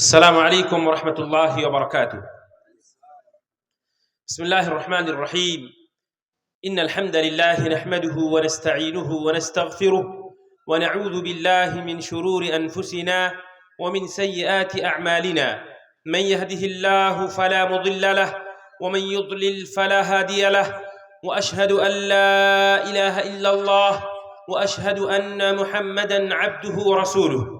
السلام عليكم ورحمة الله وبركاته. بسم الله الرحمن الرحيم. إن الحمد لله نحمده ونستعينه ونستغفره ونعوذ بالله من شرور أنفسنا ومن سيئات أعمالنا. من يهده الله فلا مضل له ومن يضلل فلا هادي له وأشهد أن لا إله إلا الله وأشهد أن محمدا عبده ورسوله.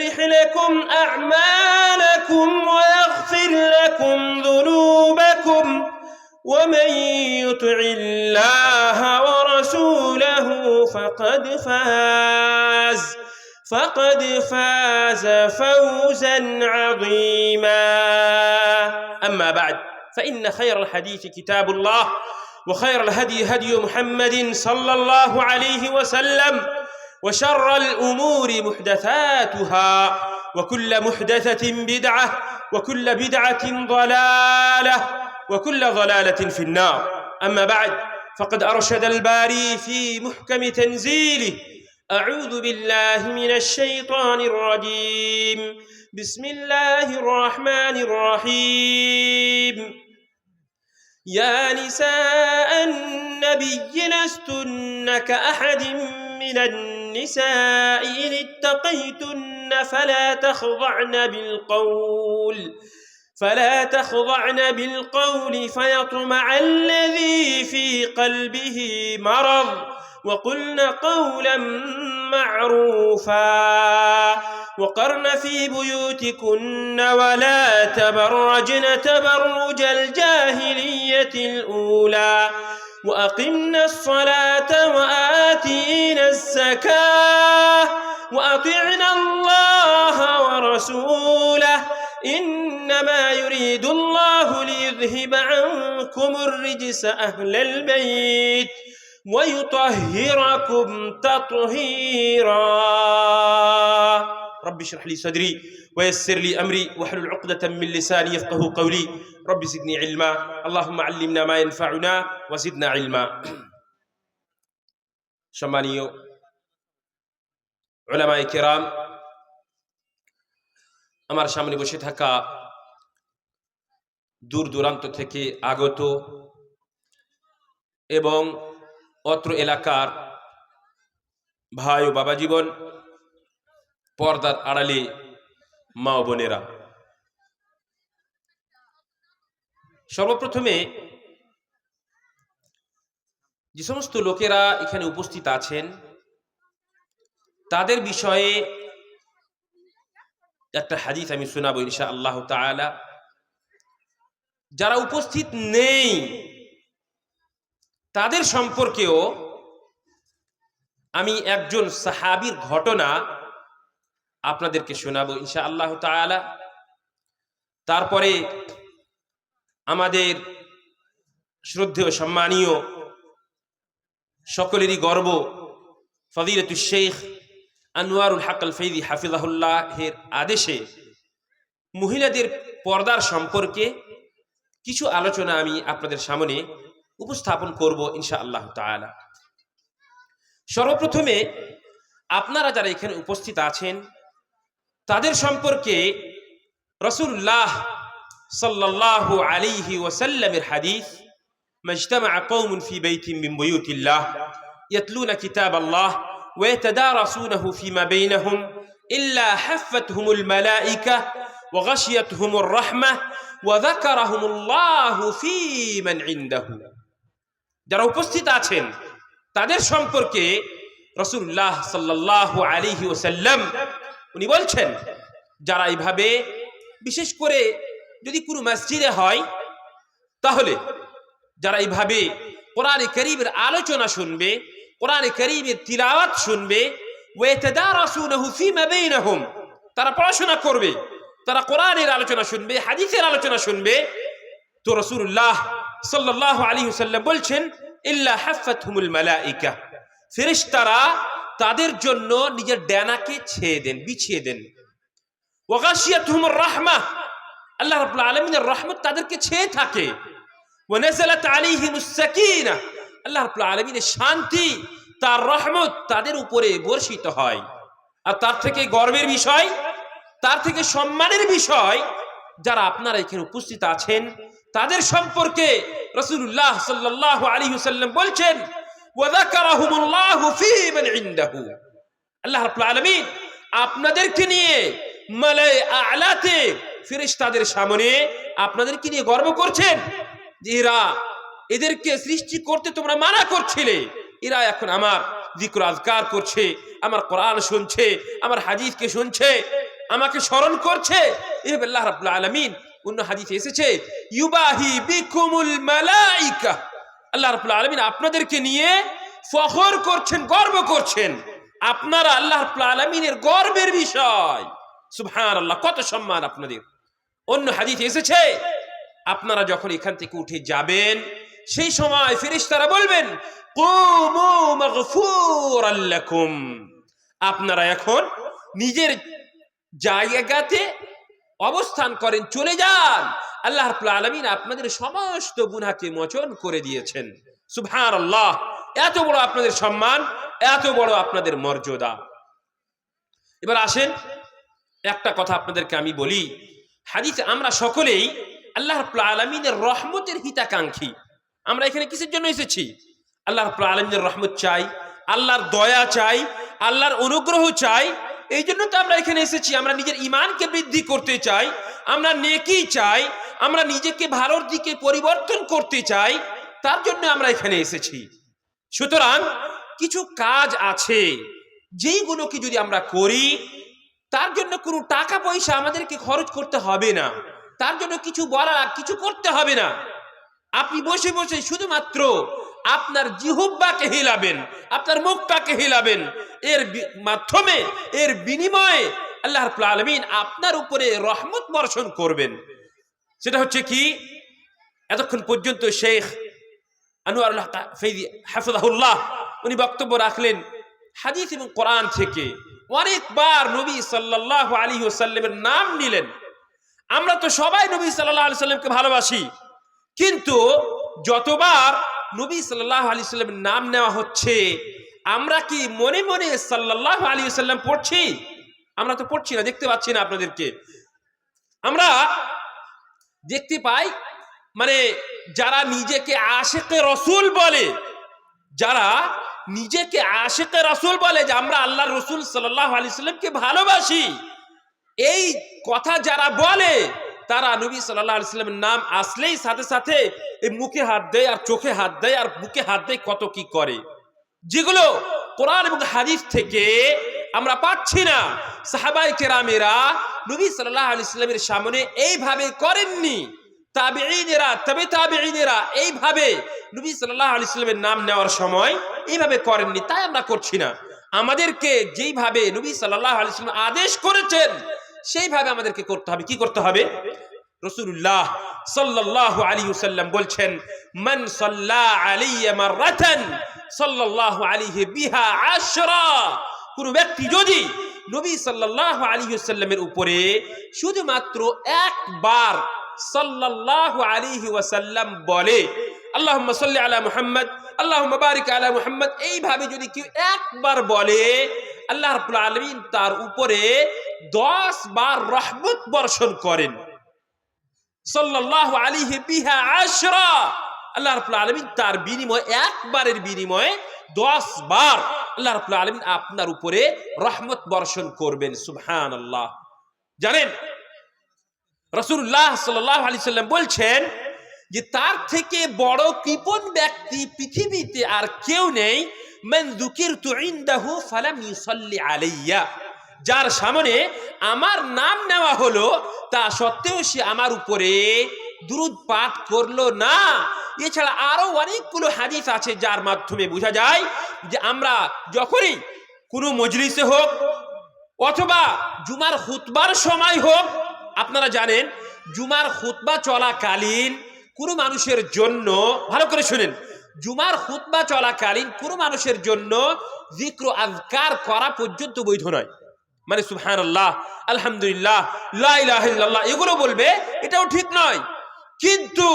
يصلح لكم أعمالكم ويغفر لكم ذنوبكم ومن يطع الله ورسوله فقد فاز فقد فاز فوزا عظيما. أما بعد فإن خير الحديث كتاب الله وخير الهدي هدي محمد صلى الله عليه وسلم وشر الأمور محدثاتها وكل محدثة بدعة وكل بدعة ضلالة وكل ضلالة في النار. أما بعد فقد أرشد الباري في محكم تنزيله أعوذ بالله من الشيطان الرجيم. بسم الله الرحمن الرحيم. يا نساء النبي لستن كأحد من النساء إن اتقيتن فلا تخضعن بالقول فلا تخضعن بالقول فيطمع الذي في قلبه مرض وقلن قولا معروفا وقرن في بيوتكن ولا تبرجن تبرج الجاهلية الأولى. وأقمنا الصلاة وآتينا الزكاة وأطعنا الله ورسوله إنما يريد الله ليذهب عنكم الرجس أهل البيت ويطهركم تطهيرا. رب اشرح لي صدري ويسر لي أمري واحلل عقدة من لساني يفقه قولي رب زدني علما اللهم علمنا ما ينفعنا وزدنا علما সম্মানীয় ওলামাই কেরাম আমার সামনে বসে থাকা দূর দূরান্ত থেকে আগত এবং অত্র এলাকার ভাই ও বাবা জীবন পর্দার আড়ালে মা বোনেরা। সর্বপ্রথমে যে সমস্ত লোকেরা এখানে উপস্থিত আছেন, তাদের বিষয়ে একটা হাদিস আমি শোনাবো ইনশা আল্লাহ তাআলা। যারা উপস্থিত নেই, তাদের সম্পর্কেও আমি একজন সাহাবির ঘটনা আপনাদেরকে শোনাবো ইনশা আল্লাহ তাআলা। তারপরে আমাদের শ্রদ্ধেয়, সম্মানীয়, সকলেরই গর্ব ফদিলতুল শেখ আনোয়ারুল হাকাল ফৈদি হাফিজাহুল্লাহের আদেশে মহিলাদের পর্দার সম্পর্কে কিছু আলোচনা আমি আপনাদের সামনে উপস্থাপন করব ইনশা আল্লাহ তালা সর্বপ্রথমে আপনারা যারা এখানে উপস্থিত আছেন তাদের সম্পর্কে রসুল্লাহ সাল্লাহ আলিহি ওসাল্লামের হাদিস مجتمع قوم في بيت من بيوت الله يتلون كتاب الله ويتدارسونه فيما بينهم إلا حفتهم الملائكة وغشيتهم الرحمة وذكرهم الله في من عنده যারা উপস্থিত আছেন তাদের সম্পর্কে রসুল্লাহ সাল্লাহ আলিহি ওসাল্লাম উনি বলছেন, যারা এইভাবে বিশেষ করে যদি কোনো মসজিদে হয়, তাহলে যারা এইভাবে কোরআনে করিমের আলোচনা শুনবে, কোরআনে করিমের তিলাওয়াত শুনবে তারা পড়াশোনা করবে, তারা কোরআনের আলোচনা শুনবে, হাদিসের আলোচনা শুনবে, তো রাসূলুল্লাহ সাল্লাল্লাহু আলাইহি ওয়াসাল্লাম বলছেন, ইল্লা হাফাতহুমুল মালাইকা, ফেরেশতারা তাদের জন্য নিজের ডানাকে ছেয়ে দেন, বিছিয়ে দেন। ওয়াগাশিয়াতহুমুর রাহমাহ আল্লাহ রাব্বুল আলামিনের রহমত তাদেরকে ছেয়ে থাকে। আল্লাহ রাব্বুল আলামিনের শান্তি, তার রহমত তাদের উপরে বর্ষিত হয়। আর তার থেকে গর্বের বিষয়, তার থেকে সম্মানের বিষয়, যারা আপনারা এখানে উপস্থিত আছেন, তাদের সম্পর্কে রসুল্লাহ সাল্লাহ আলী হুসাল্লাম বলছেন আল্লাহ আলামিন আপনাদেরকে নিয়ে মালায়ে আ'লাতে ফেরেশতাদের সামনে আপনাদেরকে নিয়ে গর্ব করছেন যে এরা এদেরকে সৃষ্টি করতে তোমরা মানা করছিলে। এরা এখন আমার জিক্র আজকার করছে, আমার কোরআন শুনছে, আমার হাদিসকে শুনছে, আমাকে স্মরণ করছে। এভাবে আল্লাহ রাব্বুল আলামিন অন্য হাদিসে এসেছে, ইউবাহি বিকুমুল মালাইকা। আল্লাহ রাব্বুল আলামিন আপনাদেরকে নিয়ে ফখর করছেন, গর্ব করছেন। আপনারা আল্লাহ রাব্বুল আলামিনের গর্বের বিষয়। সুবহানাল্লাহ, কত সম্মান আপনাদের। অন্য হাদিসে এসেছে, আপনারা যখন এখান থেকে উঠে যাবেন, সেই সময় বলবেন, কুমু মাগফুরাল লাকুম। আপনারা এখন নিজের জায়গাতে অবস্থান করেন, চলে যান। আল্লাহ আলামিন আপনাদের সমস্ত গুনাকে মোচন করে দিয়েছেন। সুবহানাল্লাহ। এত বড় আপনাদের সম্মান, এত বড় আপনাদের মর্যাদা। এবার আসেন, একটা কথা আপনাদেরকে আমি বলি। হাদিস আমরা সকলেই আল্লাহ আলামিনের রহমতের হিতাকাঙ্ক্ষী। আমরা এখানে কিসের জন্য এসেছি? আল্লাহ আলামিনের রহমত চাই, আল্লাহর দয়া চাই, আল্লাহর অনুগ্রহ চাই এই জন্য তো আমরা এখানে এসেছি। আমরা নিজের ইমানকে বৃদ্ধি করতে চাই, আমরা নেকি চাই, আমরা নিজেকে ভালোর দিকে পরিবর্তন করতে চাই, তার জন্য আমরা এখানে এসেছি। সুতরাং কিছু কাজ আছে, যেইগুলোকে যদি আমরা করি, তার জন্য কোনো টাকা পয়সা আমাদেরকে খরচ করতে হবে না। তার জন্য কিছু বলার কিছু করতে হবে না। আপনি বসে বসে শুধুমাত্র আপনার জিহুব্বাকে হিলাবেন, আপনার মুখটাকে হিলাবেন। এর মাধ্যমে, এর বিনিময়ে আল্লাহ রাব্বুল আলামিন আপনার উপরে রহমত বর্ষণ করবেন। সেটা হচ্ছে কি? এতক্ষণ পর্যন্ত শেখ আনোয়ারুল্লাহ ফৈজি হাফিজাহুল্লাহ, উনি বক্তব্য রাখলেন হাদিস এবং কোরআন থেকে। অনেকবার নবী সাল্লাল্লাহু আলাইহি ওয়াসাল্লামের নাম নিলেন। আমরা তো সবাই নবী সাল্লাল্লাহু আলাইহি সাল্লামকে ভালোবাসি। কিন্তু যতবার নবী সাল্লাল্লাহু আলাইহি সাল্লামের নাম নেওয়া হচ্ছে। আমরা কি মনে মনে সাল্লাল্লাহু আলাইহি সাল্লাম পড়ছি? আমরা তো পড়ছি না, দেখতে পাচ্ছি না আপনাদেরকে। আমরা দেখতে পাই মানে যারা নিজেকে আশেকে রসুল বলে, যারা নিজেকে আশেকে রসুল বলে যে আমরা আল্লাহ রসুল সাল্লাহ আলি সাল্লামকে ভালোবাসি, এই কথা যারা বলে তারা নবী সাল্লাহ আলি সাল্লামের নাম আসলেই সাথে সাথে এই মুখে হাত দেয় আর চোখে হাত দেয় আর বুকে হাত দেয় কত কি করে। যেগুলো কোরআন এবং হাদিস থেকে আমরা পাচ্ছি না। সাহাবাই কেরামেরা নবী সাল্লাহ আলি সাল্লামের সামনে এইভাবে করেননি। তাবেইনেরা তবে তাবেইনেরা এইভাবে নবী সাল্লাহ আলি সাল্লামের নাম নেওয়ার সময় এইভাবে করেননি, তাই আমরা করছি না। আমাদেরকে যেইভাবে নবী সাল্লাহ আলি সাল্লাম আদেশ করেছেন সেইভাবে আমাদেরকে করতে হবে। কি করতে হবে? রসুল্লাহ সাল্লাল্লাহু আলাইহি ওয়াসাল্লাম বলছেন, মান সাল্লা আলাইয়া মাররাতান সাল্লাল্লাহু আলাইহি বিহা আশরা। কোন ব্যক্তি যদি নবী সাল্লাল্লাহু আলাইহি ওয়াসাল্লামের উপরে শুধুমাত্র একবার সাল্লাল্লাহু আলাইহি ওয়াসাল্লাম বলে আল্লাহ সাল্লি আলা মুহাম্মদ আল্লাহ বারিক আলা মুহাম্মদ, এইভাবে যদি কেউ একবার বলে আল্লাহ রাব্বুল আলামিন তার উপরে 10 বার রহমত বর্ষণ করেন। সাল্লাল্লাহু আলাইহি বিহা আশরা। আল্লাহ রাব্বুল আলামিন তার বিনিময়ে, একবারের বিনিময়ে 10 বার আল্লাহ রাব্বুল আলামিন আপনার উপরে রহমত বর্ষণ করবেন। সুবহানাল্লাহ। জানেন রসুল্লাহ সাল্লাহ আলি সাল্লাম বলছেন যে তার থেকে বড় কৃপণ ব্যক্তি পৃথিবীতে আর কেউ নেই যার সামনে আমার নাম নেওয়া হলো, তা সত্ত্বেও সে আমার উপরে দুরুদ পাঠ করল না। এছাড়া আরও অনেকগুলো হাদিস আছে যার মাধ্যমে বোঝা যায় যে আমরা যখনই কোনো মজলিসে হোক অথবা জুমার খুতবার সময় হোক, আপনারা জানেন, জুমার খুতবা চলাকালীন কোনো মানুষের জন্য, ভালো করে শুনেন জুমার খুতবা চলাকালীন কোনো মানুষের জন্য জিক্র আজকার করা পর্যন্ত বৈধ নয়। মানে সুবহান আল্লাহ আলহামদুলিল্লাহ এগুলো বলবে, এটাও ঠিক নয়। কিন্তু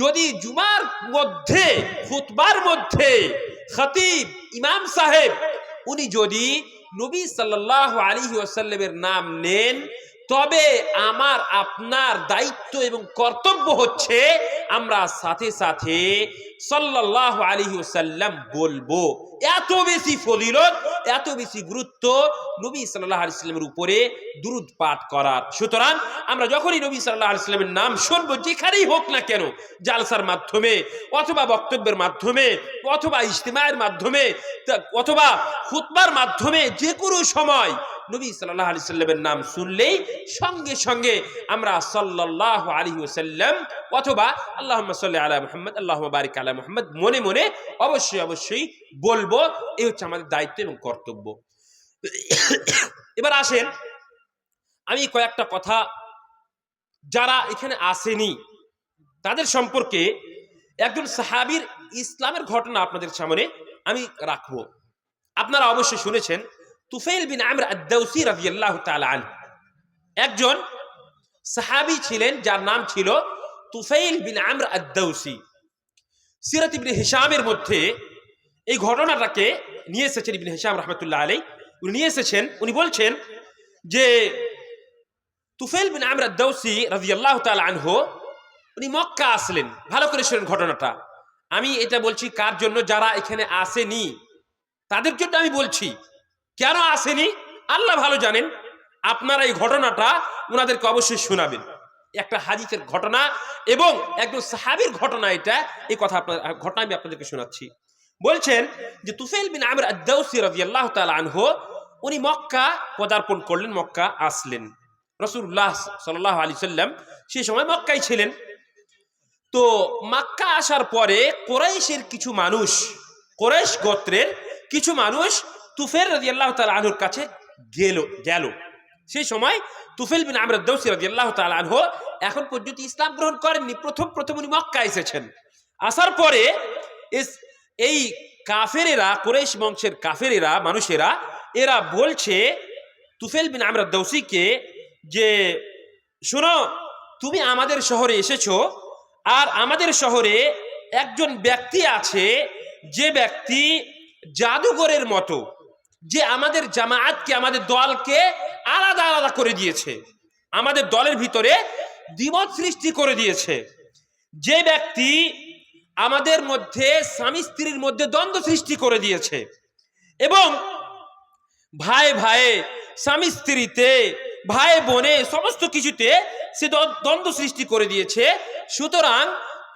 যদি জুমার মধ্যে, খুতবার মধ্যে খতিব, ইমাম সাহেব, উনি যদি নবী সাল্লাল্লাহু আলী ওয়াসাল্লামের নাম নেন তবে আমার, আপনার দায়িত্ব এবং কর্তব্য হচ্ছে আমরা সাথে সাথে সাল্লাল্লাহু আলাইহি ওয়াসাল্লাম বলব। এত বেশি ফজিলত, এত বেশি গুরুত্ব নবী সাল্লাল্লাহু আলাইহি সাল্লামের উপরে দুরুদ পাঠ করার। সুতরাং আমরা যখনই নবী সাল্লাল্লাহু আলাইহি সাল্লামের নাম শুনব, যেখানেই হোক না কেন, জালসার মাধ্যমে অথবা বক্তব্যের মাধ্যমে, অথবা ইজতিমায়ের মাধ্যমে অথবা খুতবার মাধ্যমে যে কোনো সময় নবী সাল্লাল্লাহু আলাইহি সাল্লামের নাম শুনলেই সঙ্গে সঙ্গে আমরা সাল্লাল্লাহু আলাইহি ওয়াসাল্লাম অথবা আল্লাহুম্মা সাল্লি আলা মুহাম্মদ, আল্লাহুম্মা বারিক আলা মুহাম্মদ মনে মনে অবশ্যই অবশ্যই বলব, এই হচ্ছে আমাদের দায়িত্ব এবং কর্তব্য। এবার আসেন, আমি কয়েকটা কথা, যারা এখানে আসেনি, তাদের সম্পর্কে একজন সাহাবীর ইসলামের ঘটনা আপনাদের সামনে আমি রাখব। আপনারা অবশ্যই শুনেছেন তুফাইল বিন আমর আদ-দাউসি রাদিয়াল্লাহু তাআলা একজন সাহাবী ছিলেন যার নাম ছিল তুফাইল বিন আমর আদ-দাউসি। সিরাত ইবনে হিশামের মধ্যে এই ঘটনাটাকে নিয়ে এসেছেন ইবনে হিসাম রহমতুল্লাহ আলাই উনি নিয়ে এসেছেন, উনি বলছেন যে তুফেল বিন আমর আদ-দাউসি রাদিয়াল্লাহু তাআলা আনহু, উনি মক্কা আসলেন। ভালো করে শুনেন ঘটনাটা। আমি এটা বলছি কার জন্য? যারা এখানে আসেনি, তাদের জন্য আমি বলছি। কেন আসেনি? আল্লাহ ভালো জানেন, আপনারা এই ঘটনাটা ওনাদেরকে অবশ্যই শোনাবেন। একটা হাদিসের ঘটনা এবং একজন সাহাবীর ঘটনা এটা, এই কথা আপনার, ঘটনা আমি আপনাদেরকে শোনাচ্ছি। বলছেন যে তুফেল বিন আমর আদ-দাউসি রাদিয়াল্লাহু তাআলা আনহু, উনি মক্কা পদার্পণ করলেন, মক্কা আসলেন। রসুল্লাহ সাল্লাল্লাহু আলাইহি সাল্লাম সেই সময় মক্কাই ছিলেন। তো মক্কা আসার পরে কোরাইশের কিছু মানুষ, কোরাইশ গোত্রের কিছু মানুষ তুফেল রাদিয়াল্লাহু তাআলা আনহুর কাছে গেল গেল। সেই সময় তুফেল বিন আমর দৌসি রাদিয়াল্লাহু তাআলা আনহু এখন পর্যন্ত ইসলাম গ্রহণ করেননি। প্রথম প্রথম উনি মক্কা এসেছেন। আসার পরে এই কাফেরেরা কোরেশ বংশের কাফেরেরা, মানুষেরা, এরা বলছে তুফেল বিন আমরা দৌসিকে যে, শোনো, তুমি আমাদের শহরে এসেছ আর আমাদের শহরে একজন ব্যক্তি আছে যে ব্যক্তি জাদুঘরের মতো। যে আমাদের জামায়াতকে, আমাদের দলকে আলাদা আলাদা করে দিয়েছে। আমাদের দলের ভিতরে দ্বিমত সৃষ্টি করে দিয়েছে। যে ব্যক্তি আমাদের মধ্যে, স্বামী স্ত্রীর মধ্যে দ্বন্দ্ব সৃষ্টি করে দিয়েছে এবং ভাই ভাই, স্বামী স্ত্রীতে, ভাই বোনে, সমস্ত কিছুতে সে দ্বন্দ্ব সৃষ্টি করে দিয়েছে। সুতরাং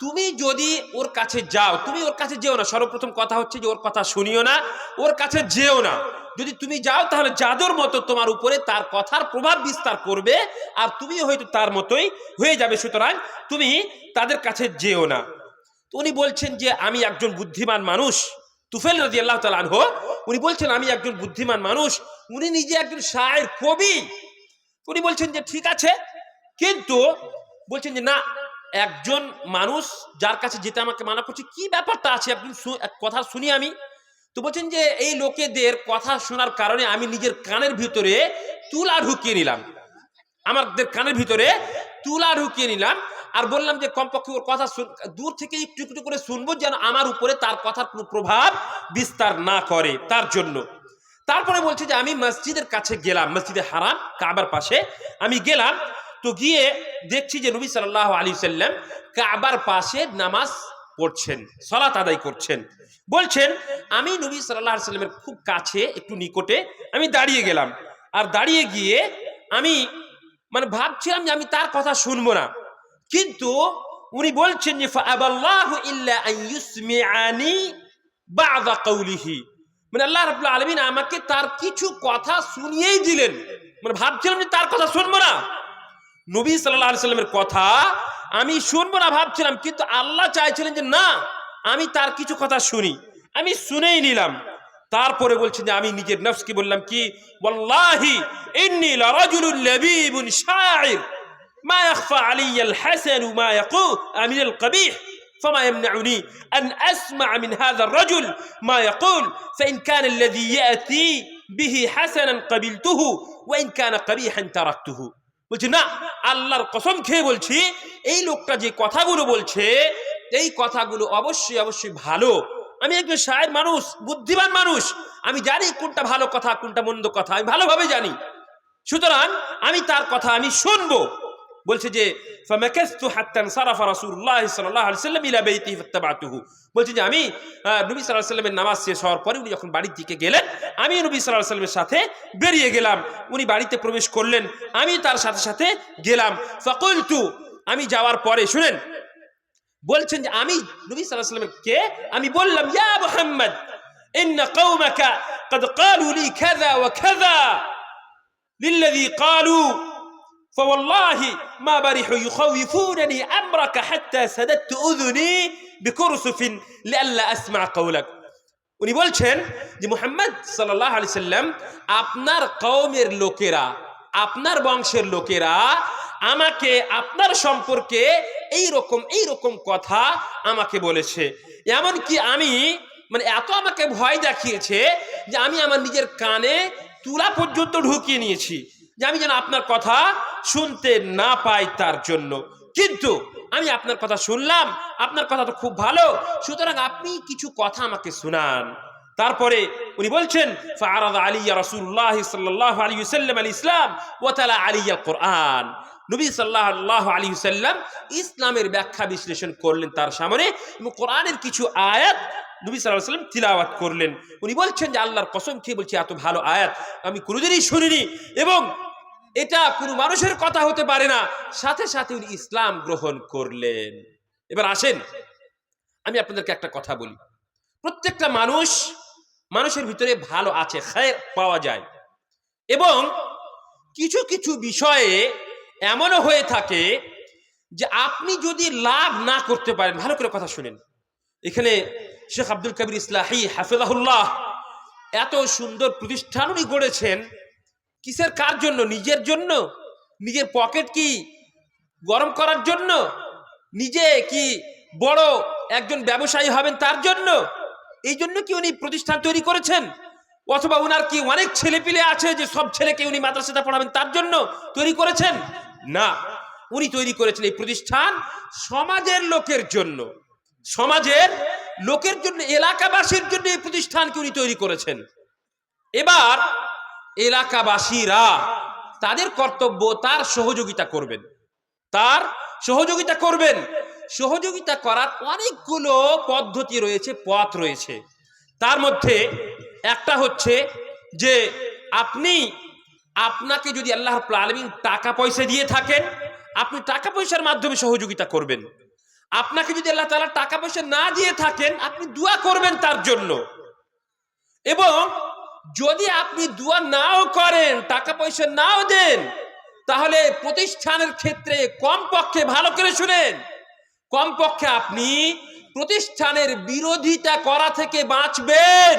তুমি যদি ওর কাছে যাও, তুমি ওর কাছে যেও না, সর্বপ্রথম কথা হচ্ছে যে ওর কথা শুনিও না, ওর কাছে যেও না। যদি তুমি যাও, তাহলে জাদুর মতো তোমার উপরে তার কথার প্রভাব বিস্তার করবে আর তুমি হয়তো তার মতোই হয়ে যাবে, সুতরাং তুমি তাদের কাছে যেও না। উনি বলছেন যে, আমি একজন বুদ্ধিমান মানুষ। তুফেল রাজি আল্লাহ তালান তালানহ উনি বলছেন, আমি একজন বুদ্ধিমান মানুষ। উনি নিজে একজন শায়ের কবি। উনি বলছেন যে, ঠিক আছে। কিন্তু বলছেন যে, না একজন মানুষ যার কাছে যেতে আমাকে মানা করছে, কি ব্যাপারটা আছে? এক কথা শুনি আমি। তো বলছেন যে, এই লোকেদের কথা শোনার কারণে আমি নিজের কানের ভিতরে তুলা ঢুকিয়ে নিলাম। আমাদের কানের ভিতরে তুলা ঢুকিয়ে নিলাম আর বললাম যে, কমপক্ষে ওর কথা দূর থেকে একটু একটু করে শুনব যেন আমার উপরে তার কথার কোনো প্রভাব বিস্তার না করে তার জন্য। তারপরে বলছে যে, আমি মসজিদের কাছে গেলাম, মসজিদে হারাম, কাবার পাশে। আমি গেলাম তো গিয়ে দেখছি যে নবী সাল্লাল্লাহু আলী সাল্লাম কাবার পাশে নামাজ পড়ছেন, সলাত আদায় করছেন। বলছেন, আমি নবী আলাইহি সাল্লামের খুব কাছে, একটু নিকটে, আমি দাঁড়িয়ে গেলাম। আর দাঁড়িয়ে গিয়ে আমি মানে ভাবছিলাম যে আমি তার কথা শুনব না। কিন্তু উনি বলছেন যে মানে আল্লাহ রাব্বুল আলামিন আমাকে তার কিছু কথা শুনিয়েই দিলেন। মানে ভাবছিলাম যে তার কথা শুনব না। নবী সাল্লাল্লাহু আলাইহি সাল্লামের কথা আমি শুনবো না ভাবছিলাম কিন্তু আল্লাহ চাইছিলেন যে না আমি তার কিছু কথা শুনি আমি শুনেই নিলাম তারপরে বলছেন যে আমি নিজের নফসকে বললাম কি ওয়াল্লাহি ইন্নী লারাজুলুন লাবীবুন শাইর ما يخفى علي الحسن ما يقول من القبيح فما يمنعني أن أسمع من هذا الرجل ما يقول فإن كان الذي يأتي به حسنا قبلته وإن كان قبيحا تركته বলছি, না, আল্লাহর কসম খেয়ে বলছি, এই লোকটা যে কথাগুলো বলছে, এই কথাগুলো অবশ্যই অবশ্যই ভালো। আমি একজন সায়ের মানুষ, বুদ্ধিমান মানুষ। আমি জানি কোনটা ভালো কথা, কোনটা মন্দ কথা, আমি ভালোভাবে জানি। সুতরাং আমি তার কথা আমি শুনব। বলছে যে ফামাকাস্তু হাত্তা সারাফা রাসূলুল্লাহ সাল্লাল্লাহু আলাইহি সাল্লাম ইলা বাইতিহি ফাত্তাবাতুহু বলছে যে আমি আহ, নবী সাল্লাল্লাহু আলাইহি সাল্লামের নামাজ শেষ হওয়ার পরে উনি যখন বাড়ির দিকে গেলেন আমি নবী সাল্লাল্লাহু আলাইহি সাল্লামের সাথে বেরিয়ে গেলাম উনি বাড়িতে প্রবেশ করলেন আমি তার সাথে সাথে গেলাম ফাকুলতু আমি যাওয়ার পরে শুনেন বলছেন যে আমি নবী সাল্লাল্লাহু আলাইহি সাল্লামের কে আমি বললাম ইয়া মুহাম্মদ ইন্না কওমাকা قد قالوا لي كذا وكذا للذي قالوا فوالله ما برحوا يخوفونني أمرك حتى سددت أذني بكرسف لئلا أسمع قولك উনি বলছেন যে মুহাম্মদ সাল্লাহ আলি সাল্লাম আপনার কওমের লোকেরা আপনার বংশের লোকেরা আমাকে আপনার সম্পর্কে এই রকম এই রকম কথা আমাকে বলেছে এমনকি আমি মানে এত আমাকে ভয় দেখিয়েছে যে আমি আমার নিজের কানে তুলা পর্যন্ত ঢুকিয়ে নিয়েছি যে আমি যেন আপনার কথা শুনতে না পাই তার জন্য। কিন্তু আমি আপনার কথা শুনলাম, আপনার কথা তো খুব ভালো। সুতরাং আপনি কিছু কথা আমাকে শোনান। তারপরে উনি বলছেন আলিয়া ইসলাম ওয়া তালা আলিয়া কোরআন ইসলামের ব্যাখ্যা বিশ্লেষণ করলেন তার সামনে এবং কোরআনের কিছু আয়াত নবী সাল্লাল্লাহু আলাইহি ওয়াসাল্লাম তিলাওয়াত করলেন। উনি বলছেন যে, আল্লাহর কসম খেয়ে বলছি, এত ভালো আয়াত। আমি কোনোদিনই শুনিনি এবং এটা কোনো মানুষের কথা হতে পারে না। সাথে সাথে উনি ইসলাম গ্রহণ করলেন। এবার আসেন, আমি আপনাদেরকে একটা কথা বলি। প্রত্যেকটা মানুষ, মানুষের ভিতরে ভালো আছে, খায়ের পাওয়া যায়। এবং কিছু কিছু বিষয়ে এমনও হয়ে থাকে যে আপনি যদি লাভ না করতে পারেন, ভালো করে কথা শুনেন। এখানে শেখ আব্দুল কবির ইসলাহি হাফিজাহুল্লাহ এত সুন্দর প্রতিষ্ঠান উনি গড়েছেন। কিসের কার জন্য? নিজের জন্য? নিজের পকেট কি গরম করার জন্য? নিজে কি বড় একজন ব্যবসায়ী হবেন তার জন্য? এই জন্য কি উনি প্রতিষ্ঠান তৈরি করেছেন? অথবা উনার কি অনেক ছেলেপিলে আছে যে সব ছেলেকে উনি মাদ্রাসাতে পড়াবেন তার জন্য তৈরি করেছেন? না। উনি তৈরি করেছেন এই প্রতিষ্ঠান সমাজের লোকের জন্য। সমাজের লোকের জন্য, এলাকাবাসীর জন্য এই প্রতিষ্ঠানকে উনি তৈরি করেছেন। এবার এলাকাবাসীরা তাদের কর্তব্য, তার সহযোগিতা করবেন। তার সহযোগিতা করবেন। সহযোগিতা করার অনেকগুলো পদ্ধতি রয়েছে, পথ রয়েছে। তার মধ্যে একটা হচ্ছে যে, আপনি, আপনাকে যদি আল্লাহ আলমিন টাকা পয়সা দিয়ে থাকেন, আপনি টাকা পয়সার মাধ্যমে সহযোগিতা করবেন। আপনাকে যদি আল্লাহ তালা টাকা পয়সা না দিয়ে থাকেন, আপনি দোয়া করবেন তার জন্য। এবং যদি আপনি দোয়া নাও করেন, টাকা পয়সা নাও দেন, তাহলে প্রতিষ্ঠানের ক্ষেত্রে কমপক্ষে, ভালো করে শুনেন, কমপক্ষে আপনি প্রতিষ্ঠানের বিরোধিতা করা থেকে বাঁচবেন।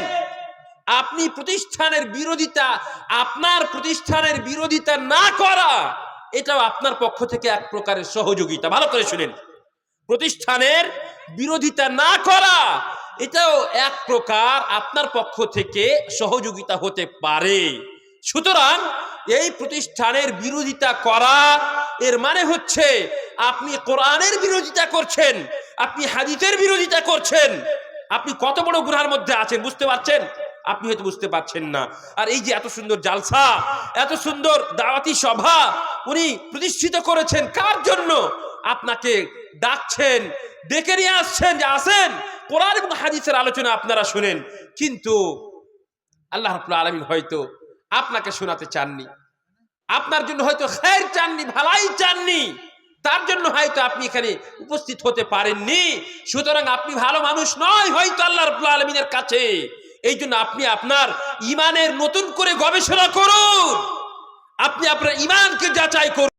আপনি প্রতিষ্ঠানের বিরোধিতা, আপনার প্রতিষ্ঠানের বিরোধিতা না করা, এটাও আপনার পক্ষ থেকে এক প্রকারের সহযোগিতা। ভালো করে শুনেন। প্রতিষ্ঠানের বিরোধিতা না করা এটাও এক প্রকার আপনার পক্ষ থেকে সহযোগিতা হতে পারে। সুতরাং এই প্রতিষ্ঠানের বিরোধিতা করা, এর মানে হচ্ছে আপনি কোরআনের বিরোধিতা করছেন, আপনি হাদিসের বিরোধিতা করছেন, আপনি কত বড় গুনার মধ্যে আছেন বুঝতে পারছেন? আপনি হয়তো বুঝতে পারছেন না। আর এই যে এত সুন্দর জালসা, এত সুন্দর দাওয়াতি সভা উনি প্রতিষ্ঠিত করেছেন কার জন্য? আপনাকে ডাকছেন, ডেকে নিয়ে আসছেন যে আসেন কোরআন এবং হাদিসের আলোচনা আপনারা শুনেন, কিন্তু আল্লাহ রাব্বুল আলামিন হয়তো আপনাকে শোনাতে চাননি। আপনার জন্য হয়তো খের চাননি, ভালাই চাননি। তার জন্য হয়তো আপনি এখানে উপস্থিত হতে পারেননি। সুতরাং আপনি ভালো মানুষ নয় হয়তো আল্লাহ রাব্বুল আলমিনের কাছে। এই জন্য আপনি আপনার ইমানের নতুন করে গবেষণা করুন। আপনি আপনার ইমানকে যাচাই করুন।